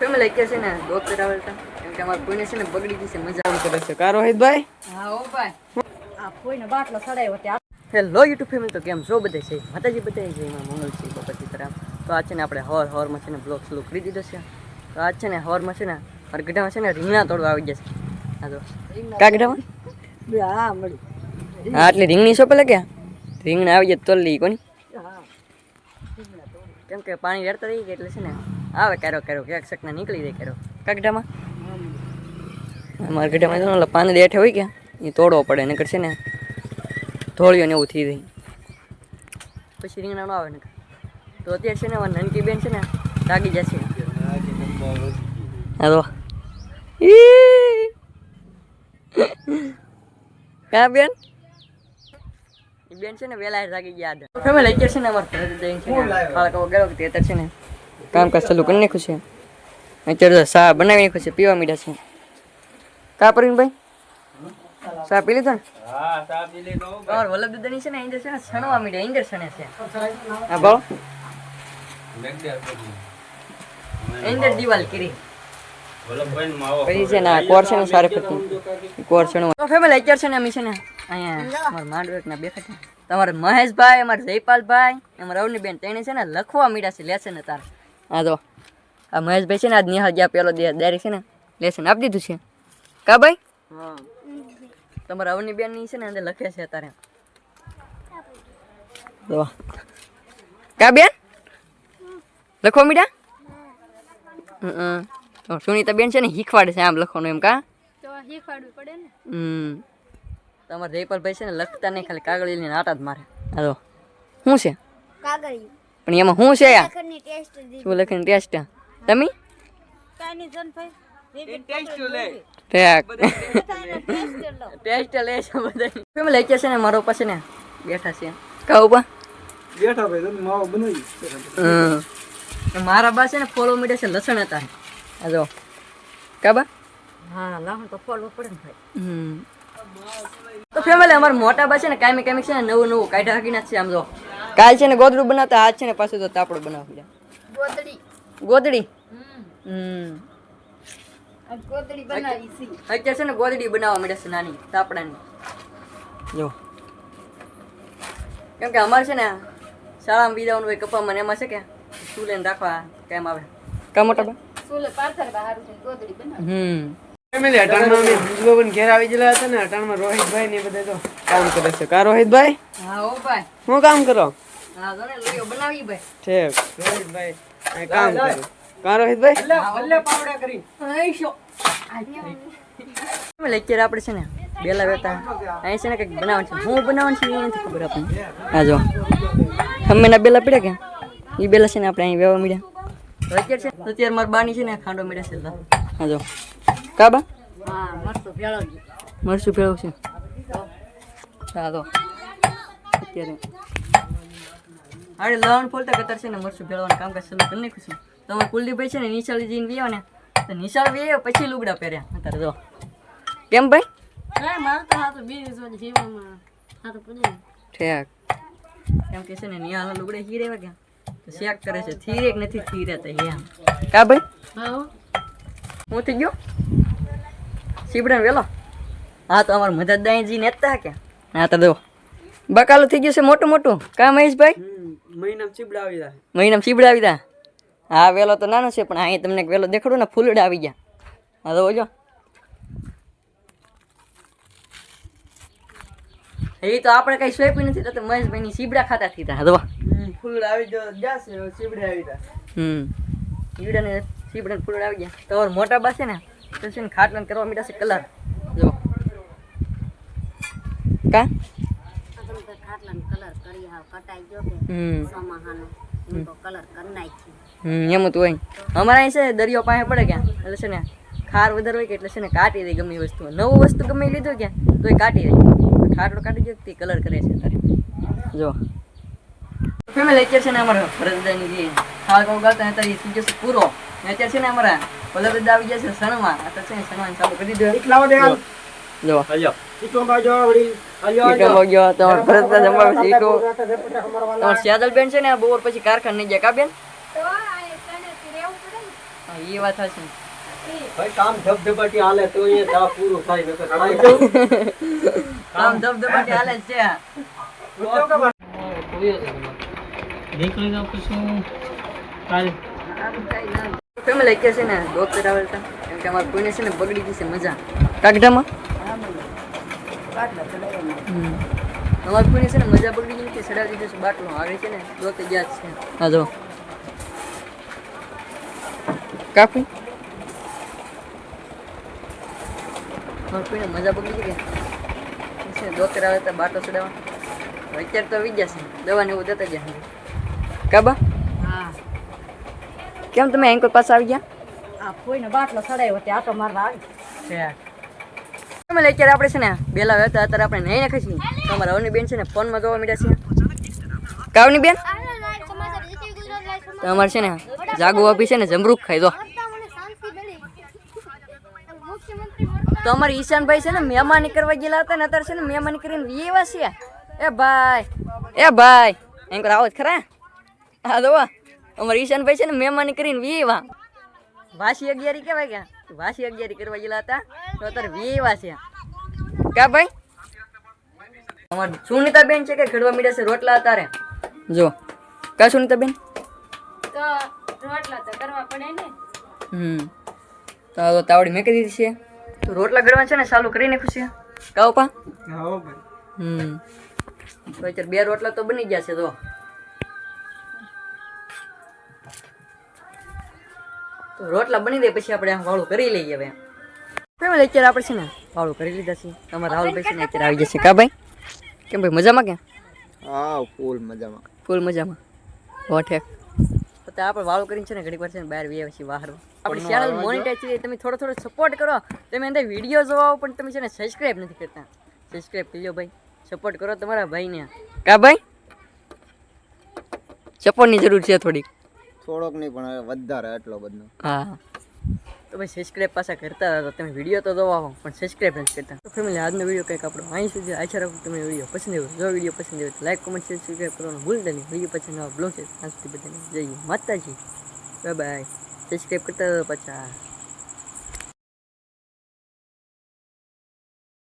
Family કે છે ને ડોક્ટર આવેલ કેમ કે અમારા કોઈને છે ને બગડી ગઈ છે મજા આવી કરે છે. કા ભાઈ? હા ઓ ભાઈ. આ કોઈને બાટલો સડાયો ત્યાં હેલો યુટ્યુબ ફેમિલી તો કેમ છો બધે? છે માતાજી બધા છે એમાં મંગલ છે બાપા તરફ તો આ છે ને આપણે હવાર હવારમાં છે ને બ્લોગ સ્લો કરી દીધો છે. તો આ છે ને હવારમાં છે ને મારા ગઢામાં છે ને રીંગણા તોડવા આવી જશે હા તો. કા ગઢામાં? હા મળી. હા એટલે રીંગણી શોપ લે કે? રીંગણા આવી જાય તોડ લઈ કોની? હા કેમ કે પાણી વેરતા રહી ગયા એટલે છે ને આવે ક્યારો ક્યારો ક્યાંક શકને નીકળી જાય ક્યારો કાગડામાં? મારા અમારા ગઢામાં તો ઓલા પાન દેઠે હોય ગયા. એ તોડવો પડે ને કરશે ને ધોળીઓ ને એવું થઈ જાય. પછી રીંગણા આવે ને તો અત્યારે છે ને નનકી બેન છે ને લાગી જશે. હા તો. ઈ. કા બેન? બેન છે ને વેલા જાગી ગયા હતા. ફેમિલી અત્યારે છે ને અમારે ઘરે જઈને છે ને ખાવા ગયો અત્યારે છે ને કામકાજ ચાલુ કરી નાખ્યું છે. અત્યારે ચા બનાવી નાખ્યું છે પીવા મીઠા છે. કા પ્રવીણભાઈ ચા પી લીધો? ને તમારે વલ્લભ દાદાની છે ને ઇન્દર છે ને છણવા મીઠા ઇન્દર છણે છે. હા ભાવ ઇન્દર દિવાલ કરી. પછી છે ને કોર છે ને સારી ફરતી. કોર ફેમિલી અત્યારે છે ને અમે છે ને અહીંયા અમારા માંડવેકના બેઠા તમારે મહેશભાઈ અમારે જયપાલભાઈ અમારા અવનીબેન તેણે છે ને લખવા મીડા છે ને તાર. હા તો આ મહેશભાઈ છે ને આજ નિહાળ ગયા પેલો દારી છે ને લેસન આપી દીધું છે. કા ભાઈ? તમારા અવની ની છે ને અંદર લખે છે અત્યારે. જો કા બેન? લખો મીડા. હમ તો સુનીતા બેન છે ને શીખવાડે છે આમ લખવાનું એમ કા? તો શીખવાડવું પડે ને. હમ. તમારા જયપાલભાઈ છે ને લખતા નહીં ખાલી કાગળ લઈને આટા જ મારે. હાલો શું છે? કાગળિયું. પણ એમાં શું છે યાર શું લખીને ટેસ્ટ તમે? કાની જન ભાઈ ટેસ્ટ લે? ઠેક. ટેસ્ટ લો. ટેસ્ટ લે છે બધા ફેમિલી અત્યારે છે ને મારો પાસે ને? બેઠા છે. કહું બા બેઠા ભાઈ તમે માવો બનાવી મારા બા છે ને ફોલો મીડે છે લસણ હતા. આ જો. કાબા હા લાવણ તો ફોડવું પડે ને ભાઈ. હમ. તો ફેમિલી અમારા મોટા બા છે ને કાયમી કાયમી છે ને નવું નવું કાઢા ના છે આમ જો. કાલ છે ને ગોદડું બનાવતા આજ છે ને પાછું તો તાપડું બનાવવું ગોદડી. ગોદડી? હમ. ગોદડી બનાવી છે. અત્યારે છે ને ગોદડી બનાવવા મળે છે નાની તાપડાની. જો. કેમ કે અમારે છે ને શાળામાં બીજાવાનું હોય કપામાં ને એમાં છે કે લઈને રાખવા કેમ આવે. કા મોટા બા સુલે પાથર બહાર ગોદડી બનાવી. હમ. ફેમિલી અટાણમાં અમે ભુજબન ઘેર આવી ગયેલા હતા ને અટાણમાં રોહિતભાઈ ને બધા તો કામ કરે છે. કા રોહિતભાઈ? હા ઓ ભાઈ. શું કામ કરો? બનાવી ભાઈ. ઠીક. રોહિતભાઈ કામ કરે કા રોહિતભાઈ? અમે અત્યારે આપણે છે ને બેલા બેતા અહીં છે ને કંઈક બનાવવાનું છે. હું બનાવવાનું છે એ નથી ખબર આપણને. હા જો. હમણાં બેલા પીડ્યા કે? એ બેલા છે ને આપણે અહીં વેવા મળ્યા. છે અત્યારે મારા બાની છે ને ખાંડો મળ્યા છે. હા જો. કા બા? હા ભેળો ગયો મરચું ભેળવું છે. હા તો. અત્યારે. અરે લણ ફોલતા કતર છે ને મરશું ભેળવાનું કામકાજ કરશે કરી નાખ્યું છે. તમારે કુલદીપભાઈ છે ને નિશાળી જઈને વ્યો ને તો નિશાળ વ્યો પછી લુગડા પહેર્યા. અત્યારે જો. કેમ ભાઈ? તો તો તો ઠેક. એમ કે છે ને નિહાળના લુગડા હીરે રેવા તો શેક કરે છે. થીરેક નથી થીરે તો કા ભાઈ? હા. હું થઈ ગયો? સીબડા વેલો? હા તો અમારા મદદ દાઈજી નેતા કે. હા તો દો બકાલું થઈ ગયું છે મોટું મોટું. કા મહેશભાઈ? મહિના સીબડા આવી જાય મહિનામાં સીબડા આવી ગયા હા વેલો તો નાનો છે પણ અહીં તમને વેલો દેખાડું ને ફૂલડા આવી ગયા. હા તો જો એ તો આપણે કઈ સ્વેપી નથી તો મહેશભાઈની સીબડા ખાતા થતા હા તો ફૂલડા આવી જો જશે સીબડા આવી જાય હમ. સીબડા ને સીબડા ફૂલડા આવી ગયા. તો મોટા બા છે ને તો છે ને ખાટલાને કરવા મીઠા છે કલર. જો. કા? કલર કરી હાવ કટાઈ ગયો કે સમાહાનો કલર કરી નાખી. એમ તો હોય અમારા અહીં છે દરિયો પાસે પડે ક્યાં? એટલે છે ને ખાર વધારે હોય કે એટલે છે ને કાઢી દે ગમે વસ્તુ. નવું વસ્તુ ગમે લીધો ક્યાં તો એ કાઢી દે. ખાટલો કાઢી દે તે કલર કરે છે અત્યારે જો. ફેમિલી અત્યારે છે ને અમારા ભરતદાની જે ખાવા ખાવા ગાતા અત્યારે એ થઈ જશે પૂરો. અત્યારે છે ને અમારા ભલભદા આવી ગયા છે સણમાં અત્યારે છે ને સણવાનું ચાલુ કરી દીધું. એટલા બધે જો. જો હલ્યો ઈટો બાજો વળી હલ્યો ઈટો મોગ્યો તમારે ભરતદા જમવા છે ઈટો તમારે સ્યાદલ બેન છે ને બપોર પછી કારખાને નહીં ગયા કા બેન તો આ કણેથી રહેવું પડે ને હા એ વાત હશે ભાઈ કામ ધબધબાટી હાલે તો એ ચા પૂરું થાય નકર ખાઈ જવું. આમ ધબધબાટી હાલે જ છે નીકળી જાવ પછી કાલે ફેમિલી કે છે ને ડોક્ટર આવેલ હતા કેમ કે અમારા કોઈને છે ને બગડી ગઈ છે મજા કાગડામાં હમ. અમારા કોઈને છે ને મજા બગડી ગઈ કે સડા દીધું છે બાટલો. આગળ છે ને ડોક્ટર ગયા છે. હા જો. કાપી અમારા મજા બગડી ગઈ કે? છે ડોક્ટર આવે તો બાટલો ચડાવવા. અત્યારે તો આવી ગયા છે. દવાને એવું દેતા ગયા કાબા હા. કેમ તમે એન્કર પાસે આવી ગયા? આ કોઈને બાટલો ચડાવ્યો તે આટો મારવા આવી તમે અત્યારે આપણે છે ને, બેલા હતા અત્યારે આપણે નહીં નાખી છીએ તમારા અવની બેન છે ને ફોનમાં જોવા મળ્યા છે. કાવની બેન? તમારે છે ને, જાગુ આપી છે ને જમરૂખ ખાઈ દો તો અમારે ઈશાનભાઈ છે ને, મહેમાની કરવા ગયેલા હતા ને, અત્યારે છે ને, મહેમાની કરીને એવા છે. એ ભાઈ એ ભાઈ, એમ કરો, આવો જ ખરા. હા દો અમારે ઈશાનભાઈ છે ને, મહેમાની કરીને વીવા વાસી અગિયારી કહેવાય કે? વાસી અગિયારી કરવા ગયેલા હતા. તો અત્યારે વીવા છે કા ભાઈ? અમાર સુનિતા બેન છે કે ઘડવા મીડા છે? રોટલા તારે જો. કા સુનિતા બેન તો રોટલા તો કરવા પડે ને. હમ. તો તાવડી મેકી દીધી છે. તો રોટલા ઘડવા છે ને ચાલુ કરી નાખ્યું છે. કાવ પા હા ભાઈ. હમ. તો બે રોટલા તો બની ગયા છે તો તો રોટલા બની દે પછી આપણે વાળું કરી લઈએ હવે. ફેમિલી અત્યારે આપણે છે ને વાળું કરી લીધા છે? તમારા રાહુલભાઈ છે ને અત્યારે આવી જશે. કા ભાઈ? કેમ ભાઈ મજામાં કે? હા ફૂલ મજામાં. ફૂલ મજામાં. હો હેક તો આપણે વાળું કરીને છે ને ઘણી વાર છે ને બહાર વી પછી બહાર. આપણી ચેનલ મોનિટાઈઝ છે તમે થોડો થોડો સપોર્ટ કરો. તમે અંદર વીડિયો જોવા પણ તમે છે ને સબસ્ક્રાઈબ નથી કરતા. સબસ્ક્રાઈબ કરી લો ભાઈ. સપોર્ટ કરો તમારા ભાઈને. કા ભાઈ? સપોર્ટની જરૂર છે થોડીક. થોડોક નહીં પણ હવે વધારે એટલો બધો. હા. તો ભાઈ સબસ્ક્રાઇબ પાછા કરતા હતા તમે વીડિયો તો જોવા આવો પણ સબસ્ક્રાઇબ નથી કરતા. તો ફેમિલી આજનો વીડિયો કંઈક આપણો અહીં સુધી આશા રાખું તમને વીડિયો પસંદ આવ્યો જો વીડિયો પસંદ આવ્યો તો લાઈક કોમેન્ટ શેર સબસ્ક્રાઈબ કરવાનું ભૂલતા નહીં. વીડિયો પછી નવા બ્લોગ છે ત્યાં સુધી બધાને જય માતાજી. બાય બાય સબસ્ક્રાઇબ કરતા પાછા.